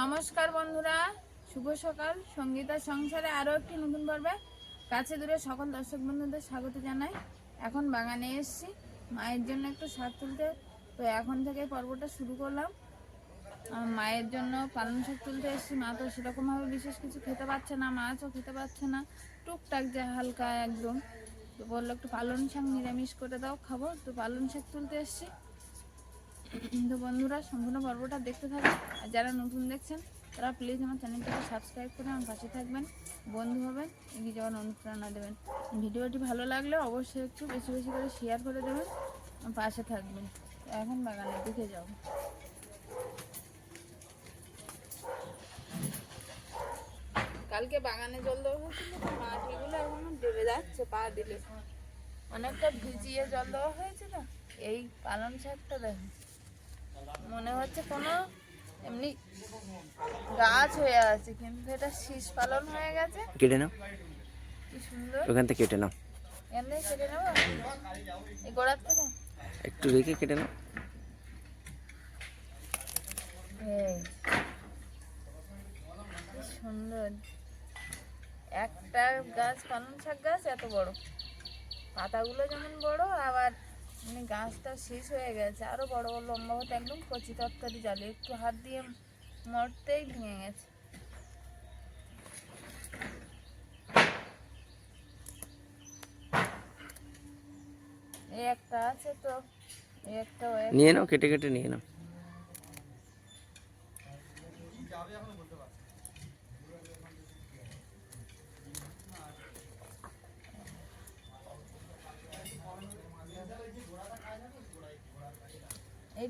নমস্কার বন্ধুরা, শুভ সকাল। সঙ্গীতার সংসারে আরও একটি নতুন পর্বে কাছে দূরে সকল দর্শক বন্ধুদের স্বাগত জানাই। এখন বাগানে এসেছি, মায়ের জন্য একটু শাক তুলতে। তো এখন থেকে পর্বটা শুরু করলাম। মায়ের জন্য পালং শাক তুলতে এসেছি। মা তো সেরকমভাবে বিশেষ কিছু খেতে পারছে না, মাছও খেতে পারছে না। টুকটাক যা হালকা একদম। তো বলল একটু পালং শাক নিরামিষ করে দাও, খাব। তো পালং শাক তুলতে এসেছি। তো বন্ধুরা, সম্পূর্ণ পর্বটা দেখতে থাকুন আর যারা নতুন দেখছেন, তারা প্লিজ আমার চ্যানেলটাকে সাবস্ক্রাইব করে আমার পাশে থাকবেন, বন্ধু হবেন, এগিয়ে যাওয়ার অনুপ্রেরণা দেবেন। ভিডিওটি ভালো লাগলে অবশ্যই একটু বেশি বেশি করে শেয়ার করে দেবেন পাশে থাকবেন। এখন বাগানের দিকে যাব কালকে বাগানে জল দেওয়া হয়েছিল মাটিগুলো এখনও ডেবে যাচ্ছে, পা দিলে অনেকটা ভিজিয়ে জল দেওয়া হয়েছে তো এই পালং শাকটা দেখো। মনে হচ্ছে কোনো এমনি গাছ হয়ে আছে। কিন্তু এটা শীষ পালন হয়ে গেছে। কেটে নাও। কি সুন্দর। ওখান থেকে কেটে নাও। এখান থেকে কেটে নেব? এই গোড়ার থেকে? একটু রেখে কেটে নাও। সুন্দর। একটা গাছ পালং শাক গাছ এত বড়। পাতাগুলো যেমন বড় আবার মানে গাছটা শেষ হয়ে গেছে। আরও বড় বড় লম্বা হতে একদম কচি তরকারি জালে। একটু হাত দিয়ে মরতেই ভেঙে গেছে। এই একটা আছে তো। একটা। নিয়ে নাও, কেটে কেটে নিয়ে নাও।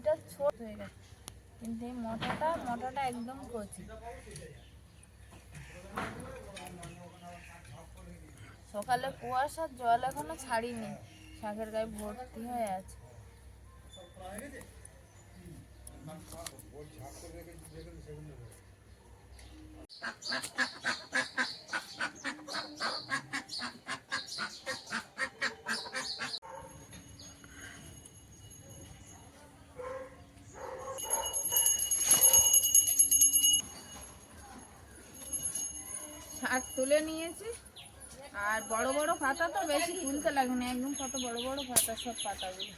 এটা ছোট হয়ে গেছে। কিন্তু এই মোটাটা মোটাটা একদম কচি। সকালে কুয়াশার জল এখনও ছাড়িনি। শাকের গায়ে ভর্তি হয়ে আছে। শাক তুলে নিয়েছি। আর বড় বড় পাতা তো বেশি তুলতে লাগে না একদম কত বড় বড় পাতা সব পাতাগুলো।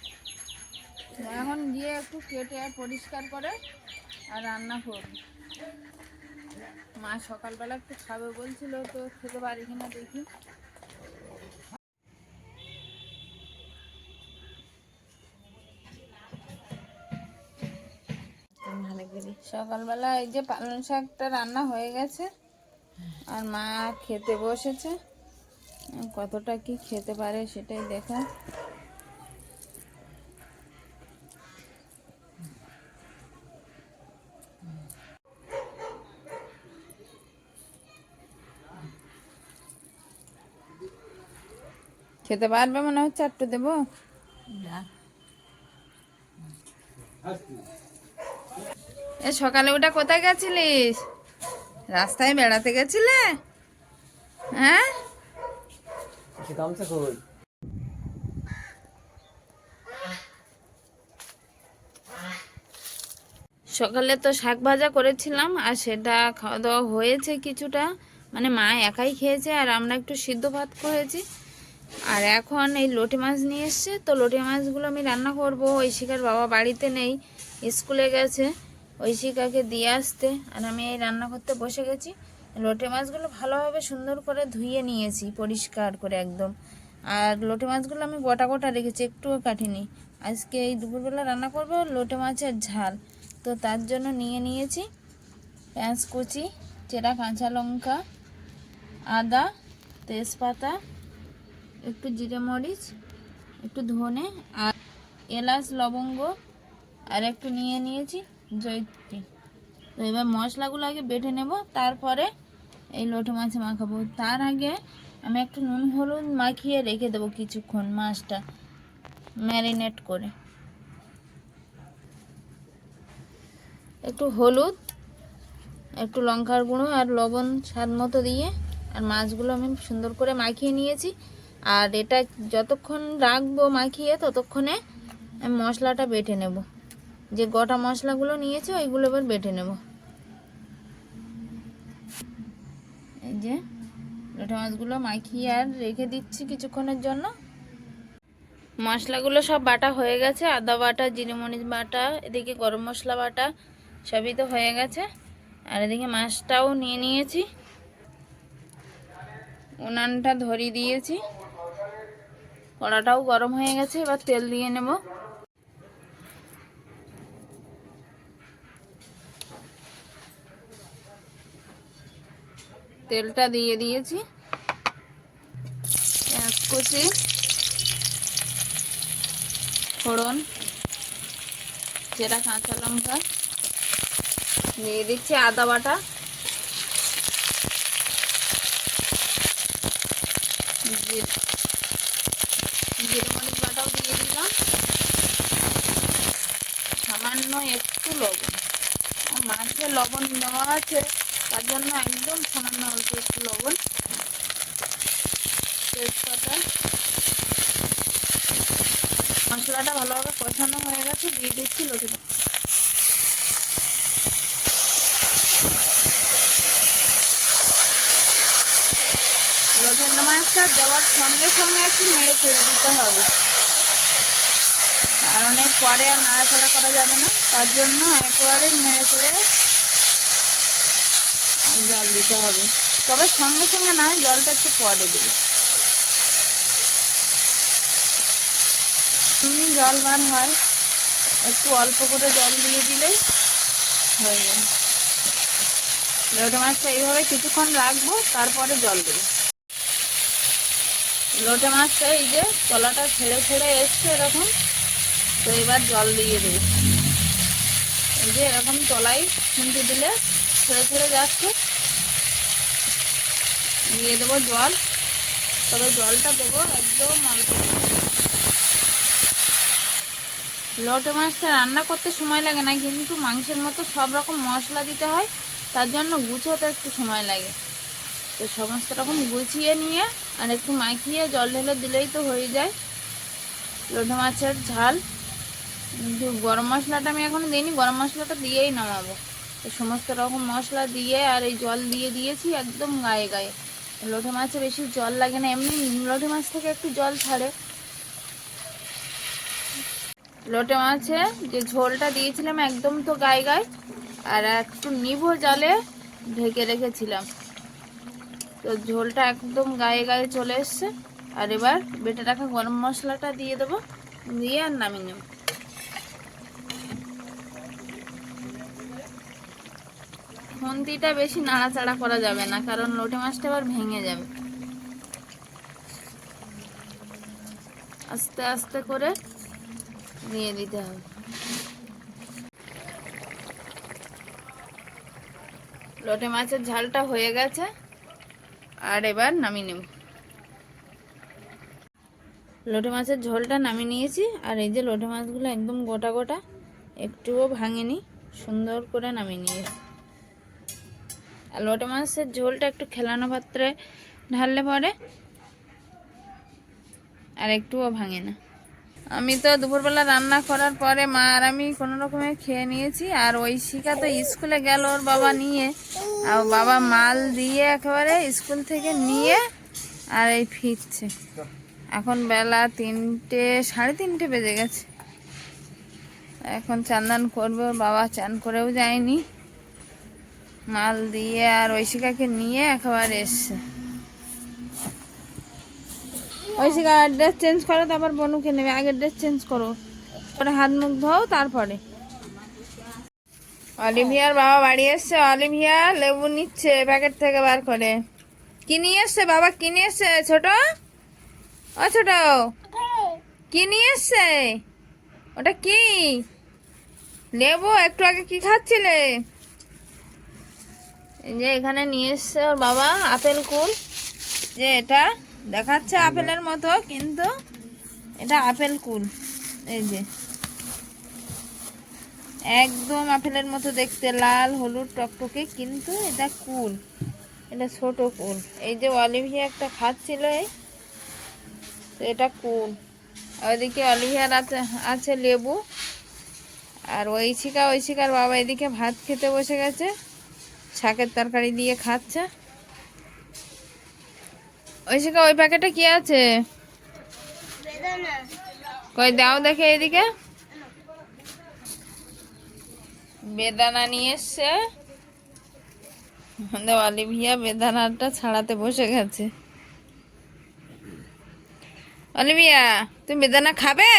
এখন গিয়ে একটু কেটে আর পরিষ্কার করে আর রান্না করব। মা সকালবেলা একটু খাবে বলছিল তো খেতে পারি কিনা দেখি। সকালবেলা এই যে পালং শাকটা রান্না হয়ে গেছে আর মা খেতে বসেছে। কতটা কি খেতে পারে সেটাই দেখা খেতে পারবে মনে হচ্ছে? একটু দেবো? এ সকালে ওটা কোথায় গেছিলিস? রাস্তায় বেড়াতে গেছিলে? হ্যাঁ? সকালে তো শাক ভাজা করেছিলাম আর সেটা খাওয়া দাওয়া হয়েছে কিছুটা। মানে মা একাই খেয়েছে আর আমরা একটু সিদ্ধ ভাত করেছি। আর এখন এই লোটে মাছ নিয়ে এসছে তো লোটে মাছগুলো আমি রান্না করব। ঐশিকার বাবা বাড়িতে নেই স্কুলে গেছে। ঐশিকাকে দিয়ে আসতে আর আমি এই রান্না করতে বসে গেছি। লোটে মাছগুলো ভালোভাবে সুন্দর করে ধুয়ে নিয়েছি, পরিষ্কার করে একদম। আর লোটে মাছগুলো আমি গোটা গোটা রেখেছি, একটুও কাটিনি। আজকে এই দুপুরবেলা রান্না করব লোটে মাছের ঝাল। তো তার জন্য নিয়ে নিয়েছি পেঁয়াজ কুচি, চেরা কাঁচা লঙ্কা, আদা, তেজপাতা, একটু জিরে মরিচ, একটু ধনে আর এলাচ, লবঙ্গ আর একটু নিয়ে নিয়েছি। জৈত্রী তো এবার মশলাগুলো আগে বেটে নেব, তারপরে এই লোটে মাছে মাখাবো। তার আগে আমি একটু নুন হলুদ মাখিয়ে রেখে দেবো কিছুক্ষণ মাছটা ম্যারিনেট করে। একটু হলুদ, একটু লঙ্কার গুঁড়ো আর লবণ স্বাদ মতো দিয়ে আর মাছগুলো আমি সুন্দর করে মাখিয়ে নিয়েছি। আর এটা যতক্ষণ রাখব মাখিয়ে, ততক্ষণে আমি মশলাটা বেটে নেব। যে গোটা মশলাগুলো নিয়েছি, ওইগুলো এবার বেটে নেব। এই যে লোটে মাছগুলো মাখিয়ে আর রেখে দিচ্ছি কিছুক্ষণের জন্য। মশলাগুলো সব বাটা হয়ে গেছে, আদা বাটা জিরেমরিচ বাটা, এদিকে গরম মশলা বাটা, সবই তো হয়ে গেছে। আর এদিকে মাছটাও নিয়ে নিয়েছি। উনানটা ধরিয়ে দিয়েছি। কড়াটাও গরম হয়ে গেছে, এবার তেল দিয়ে নেব। তেলটা দিয়ে দিয়েছি। পেঁয়াজ কুচি ফোড়ন, যেটা কাঁচা লঙ্কা, দিয়ে দিচ্ছি আদা বাটা। জিরে বাটাও দিয়ে দিলাম। সামান্য একটু লবণ। আর মাছে লবণ দেওয়া আছে। তার জন্য একদম সামান্য অল্প একটু লবণ। তেজপাতা। মশলাটা ভালোভাবে কষানো হয়ে গেছে, দিয়ে দিচ্ছি লোটের মাছটা দেওয়ার সঙ্গে সঙ্গে একটু নেড়ে ছেড়ে দিতে হবে। কারণ এর পরে আর নাড়াচাড়া করা যাবে না। তার জন্য একবারে নেড়ে ছেড়ে জল দিতে হবে। তবে সঙ্গে সঙ্গে না জলটা একটু পরে দেবে। এমনি জল বার হয়, একটু অল্প করে জল দিয়ে দিলেই হয়ে যাবে লোটে মাছটা এইভাবে কিছুক্ষণ রাখব, তারপরে জল দেবো। লোটে মাছটা এই যে তলাটা ছেড়ে ছেড়ে এসছে এরকম, তো এবার জল দিয়ে দেবো। এই যে এরকম তলায় খুঁটি দিলে ছেড়ে ছেড়ে যাচ্ছে। দিয়ে দেবো জল। তবে জলটা দেবো একদম লোটে মাছটা রান্না করতে সময় লাগে না, কিন্তু মাংসের মতো সব রকম মশলা দিতে হয়, তার জন্য গুছোতে একটু সময় লাগে। তো সমস্ত রকম গুছিয়ে নিয়ে আর একটু মাখিয়ে জল ঢেলে দিলেই তো হয়ে যায়। লোটে মাছের ঝাল। কিন্তু গরম মশলাটা আমি এখন দিইনি, গরম মশলাটা দিয়েই নামাবো। তো সমস্ত রকম মশলা দিয়ে আর এই জল দিয়ে দিয়েছি একদম গায়ে গায়ে। লোটে মাছে বেশি জল লাগে না, এমনি লোটে মাছ থেকে একটু জল ছাড়ে। লোটে মাছে যে ঝোলটা দিয়েছিলাম একদম তো গায়ে গায়ে, আর একটু নিভো জলে ঢেকে রেখেছিলাম। তো ঝোলটা একদম গায়ে গায়ে চলে এসছে। আর এবার বেটে রাখা গরম মশলাটা দিয়ে দেবো, দিয়ে আর নামিয়ে নেব। খুন্তিটা বেশি নাড়াচাড়া করা যাবে না, কারণ লোটে মাছটা আবার ভেঙে যাবে। আস্তে আস্তে করে দিয়ে দিতে হবে। লোটে মাছের ঝালটা হয়ে গেছে, আর এবার নামিয়ে নেব। লোটে মাছের ঝোলটা নামিয়ে নিয়েছি, আর এই যে লোটে মাছগুলো একদম গোটা গোটা, একটুও ভাঙেনি, সুন্দর করে নামিয়ে নিয়েছি। লোটে মাছের ঝোলটা একটু খেলানো পাত্রে ঢাললে পরে আর একটুও ভাঙে না। আমি তো দুপুরবেলা রান্না করার পরে মা আর আমি কোনো রকমে খেয়ে নিয়েছি, আর ওই শিকা তো স্কুলে গেল ওর বাবা নিয়ে। আর বাবা মাল দিয়ে একেবারে স্কুল থেকে নিয়ে আর এই ফিরছে। এখন বেলা তিনটে, সাড়ে তিনটে বেজে গেছে। এখন চান্দান করবে, ওর বাবা চান করেও যায়নি। মাল দিয়ে আর ঐশিকাকে নিয়ে একেবারে এসছে। ঐশিকা ড্রেস চেঞ্জ করো, তারপর বনুকে নেবে। আগে ড্রেস চেঞ্জ করো। পরে হাত মুখ ধোও, তারপরে। অলিভিয়ার বাবা বাড়ি এসছে। অলিভিয়া লেবু নিচ্ছে প্যাকেট থেকে বার করে। কি নিয়ে এসছে বাবা? কি নিয়ে এসছে? ছোট? ও ছোট। কি নিয়ে এসছে? ওটা কি? লেবু, একটু আগে কি খাচ্ছিলে? যে এখানে নিয়ে এসছে ওর বাবা আপেল কুল। যে এটা দেখাচ্ছে আপেলের মতো কিন্তু এটা আপেল কুল। এই যে। একদম আপেলের মতো দেখতে লাল হলুদ টকটকে কিন্তু এটা কুল। এটা ছোট কুল। এই যে অলিভিয়া একটা খাচ্ছিল এই। এটা কুল। ওইদিকে অলিভিয়ার আছে আছে লেবু। আর ঐশিকা ঐশিকার বাবা এদিকে ভাত খেতে বসে গেছে। শাকের তরকারি দিয়ে খাচ্ছে। ওই ঐশিকা ওই প্যাকেটে কি আছে? কই দাও দেখে এদিকে। বেদানা নিয়ে এসছে। অলিভিয়া বেদানাটা ছাড়াতে বসে গেছে। অলিভিয়া তুমি বেদানা খাবে?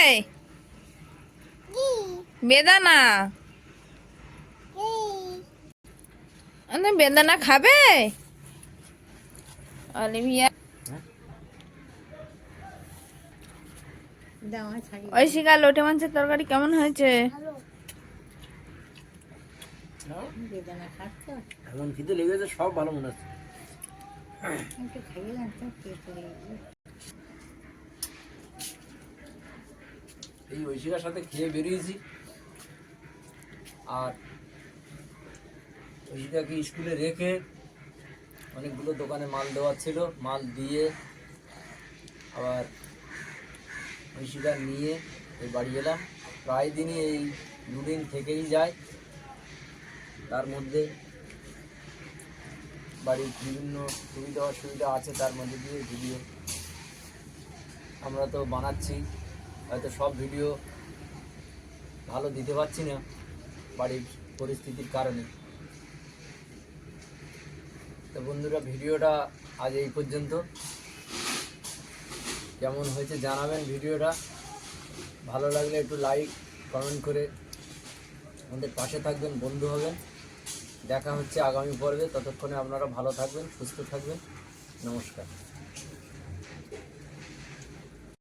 বেদানা তুমি বেদানা খাবে? অলিভিয়া। ঐশিকা লোটে মাছের তরকারি কেমন হয়েছে? এমন খিদে লেগেছে সব ভালো মনে হচ্ছে। এই ঐশিকার সাথে খেয়ে বেরিয়েছি। আর ঐশিকাকে স্কুলে রেখে অনেকগুলো দোকানে মাল দেওয়ার ছিল। মাল দিয়ে আবার ঐশিকা নিয়ে এই বাড়ি এলাম। প্রায় দিনই এই দুদিন থেকেই যায়। তার মধ্যে বাড়ির বিভিন্ন সুবিধা, অসুবিধা আছে তার মধ্যে দিয়ে ভিডিও আমরা তো বানাচ্ছি। হয়তো সব ভিডিও ভালো দিতে পারছি না বাড়ির পরিস্থিতির কারণে। তো বন্ধুরা, ভিডিওটা আজ এই পর্যন্ত। কেমন হয়েছে জানাবেন ভিডিওটা। ভালো লাগলে একটু লাইক কমেন্ট করে আমাদের পাশে থাকবেন, বন্ধু হবেন। দেখা হচ্ছে আগামী পর্বে। ততক্ষণে আপনারা ভালো থাকবেন, সুস্থ থাকবেন। নমস্কার।